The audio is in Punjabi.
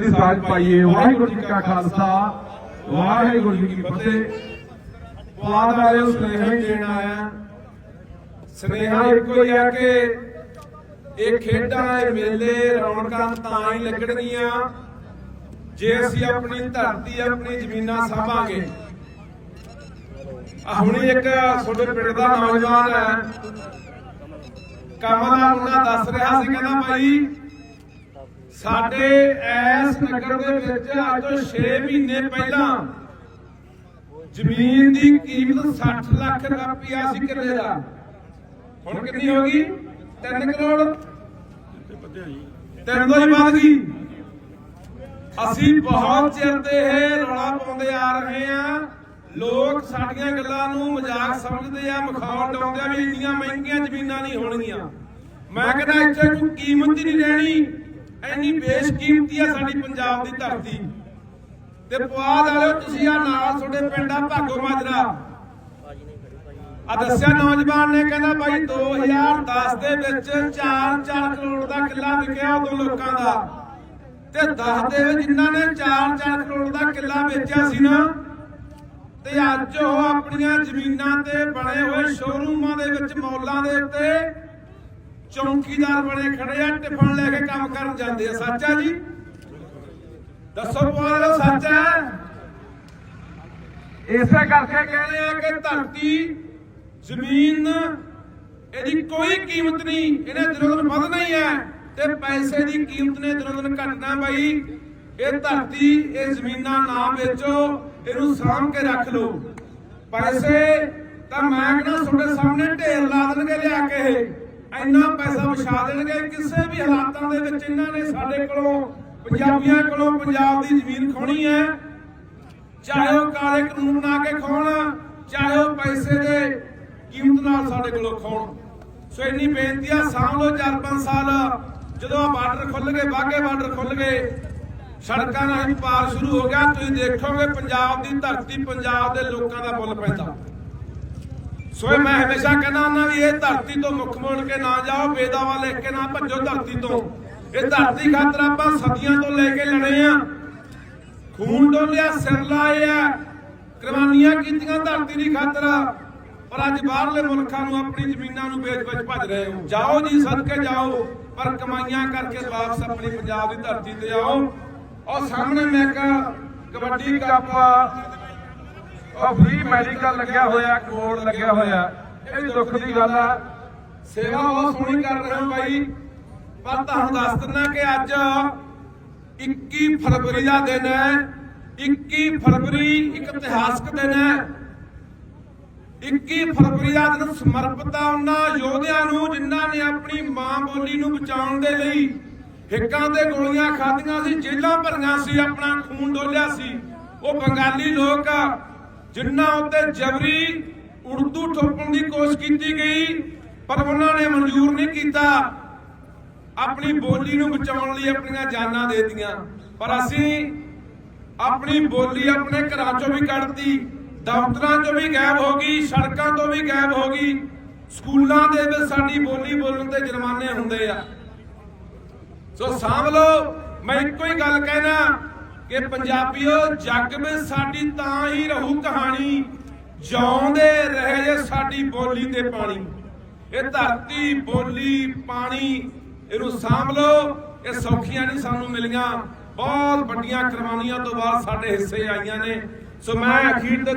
ਦੀ ਸਾਥ ਪਾਈਏ। ਵਾਹਿਗੁਰੂ ਜੀ ਕਾ ਖਾਲਸਾ, ਵਾਹਿਗੁਰੂ ਜੀ ਕੀ ਫਤਿਹ। ਬਾਦ ਵਾਲਿਓ ਸੁਨੇਹਾ ਹੀ ਦੇਣ ਆਇਆ। ਸੁਨੇਹਾ ਇੱਕੋ ਹੀ ਹੈ ਕਿ ਇਹ ਖੇਡਾਂ, ਇਹ ਮੇਲੇ, ਰੌਣਕਾਂ ਤਾਂ ਹੀ ਲੱਗਣਗੀਆਂ ਜੇ ਅਸੀਂ ਆਪਣੀ ਧਰਤੀ, ਆਪਣੀ ਜ਼ਮੀਨਾਂ ਸਾਂਭਾਂਗੇ। ਆ ਹੁਣੀ ਇੱਕ ਤੁਹਾਡੇ ਪਿੰਡ ਦਾ ਨੌਜਵਾਨ ਹੈ। ਕੰਮ ਦਾ ਮੁੰਡਾ ਦੱਸ ਰਿਹਾ ਸੀ ਕਹਿੰਦਾ ਭਾਈ ਸਾਡੇ ਐਸ ਨਗਰ ਦੇ ਵਿੱਚ ਅੱਜ ਤੋਂ 6 ਮਹੀਨੇ ਪਹਿਲਾਂ ਜ਼ਮੀਨ ਦੀ ਕੀਮਤ 60 ਲੱਖ ਰੁਪਇਆ ਸੀ ਕਿੱਲੇ ਦਾ। ਹੁਣ ਕਿੰਨੀ ਹੋ ਗਈ? 3 ਕਰੋੜ। ਤਿੰਨ ਤੋਂ ਹੀ ਵੱਧ ਗਈ। ਅਸੀਂ ਬਹੁਤ ਚਿਰ ਤੇ ਇਹ ਰੌਲਾ ਪਾਉਂਦੇ ਆ ਰਹੇ ਆ। ਲੋਕ ਸਾਡੀਆਂ ਗੱਲਾਂ ਨੂੰ ਮਜ਼ਾਕ ਸਮਝਦੇ ਆ ਮਖੌਲ ਡਾਉਂਦੇ ਆ ਵੀ ਇੰਨੀਆਂ ਮਹਿੰਗੀਆਂ ਜ਼ਮੀਨਾਂ ਨਹੀਂ ਹੋਣਗੀਆਂ। ਮੈਂ ਕਹਿੰਦਾ ਇੱਥੇ ਕੋਈ ਕੀਮਤ ਹੀ ਨਹੀਂ ਰਹਿਣੀ ਇੰਨੀ ਬੇਸ਼ਕੀਮਤੀ ਆ ਸਾਡੀ ਪੰਜਾਬ ਦੀ ਧਰਤੀ। ਤੇ ਪੁਆਧ ਵਾਲਿਓ ਤੁਸੀਂ ਆ ਨਾਲ ਤੁਹਾਡੇ ਪਿੰਡ ਆ ਭਾਗੋ ਮਾਜਰਾ। ਆ ਦੱਸਿਆ ਨੌਜਵਾਨ ਨੇ ਕਹਿੰਦਾ ਭਾਈ 2010 ਦੇ ਵਿੱਚ 4-4 ਕਰੋੜ ਦਾ ਕਿੱਲਾ ਵਿਕਿਆ ਉਦੋਂ ਲੋਕਾਂ ਦਾ। ਤੇ 10 ਦੇ ਵਿੱਚ ਜਿਨ੍ਹਾਂ ਨੇ 4-4 ਕਰੋੜ ਦਾ ਕਿੱਲਾ ਵੇਚਿਆ ਸੀ ਨਾ ਤੇ ਅੱਜ ਉਹ ਆਪਣੀਆਂ ਜ਼ਮੀਨਾਂ ਤੇ ਬਣੇ ਹੋਏ ਸ਼ੋਰੂਮਾਂ ਦੇ ਵਿੱਚ ਮੌਲਾਂ ਦੇ ਉੱਤੇ ਚੌਕੀਦਾਰ ਬਣੇ ਖੜੇ ਆ ਟਿਫਨ ਲੈ ਕੇ ਕੰਮ ਕਰਨ ਜਾਂਦੇ ਆ। ਸੱਚ ਆ ਜੀ? ਦੱਸੋ ਬੋਲੋ, ਸੱਚ? ਇਸੇ ਕਰਕੇ ਕਹਿੰਦੇ ਆ ਕਿ ਧਰਤੀ, ਜ਼ਮੀਨ, ਇਹਦੀ ਕੋਈ ਕੀਮਤ ਨਹੀਂ, ਇਹਨੇ ਦਿਨੋਂ ਦਿਨ ਵਧਣਾ ਹੀ ਹੈ ਤੇ ਪੈਸੇ ਦੀ ਕੀਮਤ ਨੇ ਦਿਨੋਂ ਦਿਨ ਘਟਣਾ ਬਾਈ। ਇਹ ਧਰਤੀ, ਇਹ ਜ਼ਮੀਨਾਂ ਨਾ ਵੇਚੋ, ਇਹਨੂੰ ਸਾਂਭ ਕੇ ਰੱਖ ਲਓ। ਪੈਸੇ ਤਾਂ ਮੈਂ ਕਹਿੰਦਾ ਤੁਹਾਡੇ ਸਾਹਮਣੇ ਢੇਰ ਲਾ ਦੇਣਗੇ ਲਿਆ ਕੇ। ਇੰਨਾ ਪੈਸਾ ਵਿਛਾ ਦੇਣਗੇ, ਕਿਸੇ ਵੀ ਹਾਲਾਤਾਂ ਦੇ ਵਿੱਚ ਇਹਨਾਂ ਨੇ ਸਾਡੇ ਕੋਲੋਂ, ਪੰਜਾਬੀਆਂ ਕੋਲੋਂ ਪੰਜਾਬ ਦੀ ਜ਼ਮੀਨ ਖੋਣੀ ਹੈ। ਚਾਹੇ ਉਹ ਕਾਲੇ ਕਾਨੂੰਨ ਬਣਾ ਕੇ ਖਾਣ ਚਾਹੇ ਉਹ ਪੈਸੇ ਦੇ ਕੀਮਤ ਨਾਲ ਸਾਡੇ ਕੋਲੋਂ ਖੋਣ ਸੋ ਇੰਨੀ ਬੇਨਤੀ ਆ, ਸਾਂਭ ਲਓ 4-5 ਸਾਲ। ਜਦੋਂ ਆ ਬਾਰਡਰ ਖੁੱਲ ਗਏ ਬਾਗੇ ਬਾਰਡਰ ਖੁੱਲ ਗਏ, ਸੜਕਾਂ ਨਾਲ ਹੀ ਪਾਰ ਸ਼ੁਰੂ ਹੋ ਗਿਆ। ਤੁਸੀਂ ਦੇਖੋਗੇ, ਪੰਜਾਬ ਦੀ ਧਰਤੀ ਪੰਜਾਬ ਦੇ ਲੋਕਾਂ ਦਾ ਮੁੱਲ ਪੈਂਦਾ। ਸੋ ਮੈਂ ਹਮੇਸ਼ਾ ਕਹਿੰਦਾ ਹੁੰਦਾ ਵੀ ਇਹ ਧਰਤੀ ਤੋਂ ਮੁੱਖ ਮੋੜ ਕੇ ਨਾ ਜਾਓ ਬੇਦਾਵਾ ਲਿਖ ਕੇ ਨਾ ਭੱਜੋ ਧਰਤੀ ਤੋਂ। ਇਹ ਧਰਤੀ ਖਾਤਰ ਆਪਾਂ ਸਦੀਆਂ ਤੋਂ ਲੈ ਕੇ ਲੜੇ ਆ। ਖੂਨ ਡੋਲਿਆ, ਸਿਰ ਲਾਏ ਕੁਰਬਾਨੀਆਂ ਕੀਤੀਆਂ ਧਰਤੀ ਦੀ ਖਾਤਰ। ਪਰ ਅੱਜ ਬਾਹਰਲੇ ਮੁਲਕਾਂ ਨੂੰ, ਆਪਣੀ ਜ਼ਮੀਨਾਂ ਨੂੰ ਵੇਚ-ਵੇਚ ਭੱਜ ਰਹੇ ਹੋ। ਜਾਓ ਜੀ, ਸਦਕੇ ਜਾਓ, ਪਰ ਕਮਾਈਆਂ ਕਰਕੇ ਵਾਪਸ ਆਪਣੀ ਪੰਜਾਬ ਦੀ ਧਰਤੀ ਤੇ ਆਓ। ਔਰ ਸਾਹਮਣੇ ਮੈਂ ਇੱਕ ਕਬੱਡੀ ਕੱਪ ਉਹ ਫ੍ਰੀ ਮੈਡੀਕਲ ਲੱਗਿਆ ਹੋਇਆ ਕੋਡ ਲੱਗਿਆ ਹੋਇਆ। ਇਹ ਵੀ ਦੁੱਖ ਦੀ ਗੱਲ ਆ। ਸੇਵਾ ਬਹੁਤ ਸੋਹਣੀ ਕਰ ਰਹੇ ਹੋ ਬਾਈ। ਪਰ ਤੁਹਾਨੂੰ ਦੱਸ ਦਿੰਦਾ ਕਿ ਅੱਜ 21 ਫਰਵਰੀ ਦਾ ਦਿਨ ਹੈ। 21 ਫਰਵਰੀ ਇੱਕ ਇਤਿਹਾਸਕ ਦਿਨ ਹੈ। 21 ਫਰਵਰੀ ਦਾ ਦਿਨ ਸਮਰਪਿਤ ਆ ਉਹਨਾਂ ਯੋਧਿਆਂ ਨੂੰ ਜਿਨ੍ਹਾਂ ਨੇ ਆਪਣੀ ਮਾਂ ਬੋਲੀ ਨੂੰ ਬਚਾਉਣ ਦੇ ਲਈ ਹਿੱਕਾਂ ਤੇ ਗੋਲੀਆਂ ਖਾਧੀਆਂ ਸੀ ਜੇਲ੍ਹਾਂ ਭਰੀਆਂ ਸੀ ਆਪਣਾ ਖੂਨ ਡੋਲਿਆ ਸੀ। ਉਹ ਬੰਗਾਲੀ ਲੋਕ ਜਿਨ੍ਹਾਂ ਉੱਤੇ ਜਬਰੀ ਉਰਦੂ ਠੋਕਣ ਦੀ ਕੋਸ਼ਿਸ਼ ਕੀਤੀ ਗਈ, ਪਰ ਉਹਨਾਂ ਨੇ ਮਨਜ਼ੂਰ ਨਹੀਂ ਕੀਤਾ। ਆਪਣੀ ਬੋਲੀ ਨੂੰ ਬਚਾਉਣ ਲਈ ਆਪਣੀਆਂ ਜਾਨਾਂ ਦੇ ਦਿੱਤੀਆਂ। ਪਰ ਅਸੀਂ ਆਪਣੀ ਬੋਲੀ ਆਪਣੇ ਘਰਾਂ ਚੋਂ ਵੀ ਕੱਢਤੀ, ਦਫ਼ਤਰਾਂ ਚੋਂ ਵੀ ਗਾਇਬ ਹੋ ਗਈ, ਸੜਕਾਂ ਤੋਂ ਵੀ ਗਾਇਬ ਹੋ ਗਈ। ਸਕੂਲਾਂ ਦੇ ਵਿੱਚ ਸਾਡੀ ਬੋਲੀ ਬੋਲਣ ਤੇ ਜੁਰਮਾਨੇ ਹੁੰਦੇ ਆ। ਸੋ ਸਾਂਭ ਲਓ, ਮੈਂ ਇੱਕੋ ਹੀ ਗੱਲ ਕਹਿਣਾ ਕਿ ਪੰਜਾਬੀਓ, ਜੱਗ ਵਿੱਚ ਸਾਡੀ ਤਾਂ ਹੀ ਰਹੂ ਕਹਾਣੀ, ਜਿਉਂਦੇ ਰਹੇ ਜੇ ਸਾਡੀ ਬੋਲੀ ਤੇ ਪਾਣੀ। ਇਹ ਧਰਤੀ, ਬੋਲੀ, ਪਾਣੀ, ਇਹਨੂੰ ਸਾਂਭ ਲਓ, ਇਹ ਸੌਖੀਆਂ ਨਹੀਂ ਸਾਨੂੰ ਮਿਲੀਆਂ। ਬਹੁਤ ਵੱਡੀਆਂ ਕੁਰਬਾਨੀਆਂ ਤੋਂ ਬਾਅਦ ਸਾਡੇ ਹਿੱਸੇ ਆਈਆਂ ਨੇ। ਸੋ ਮੈਂ ਅਖੀਰ ਤੇ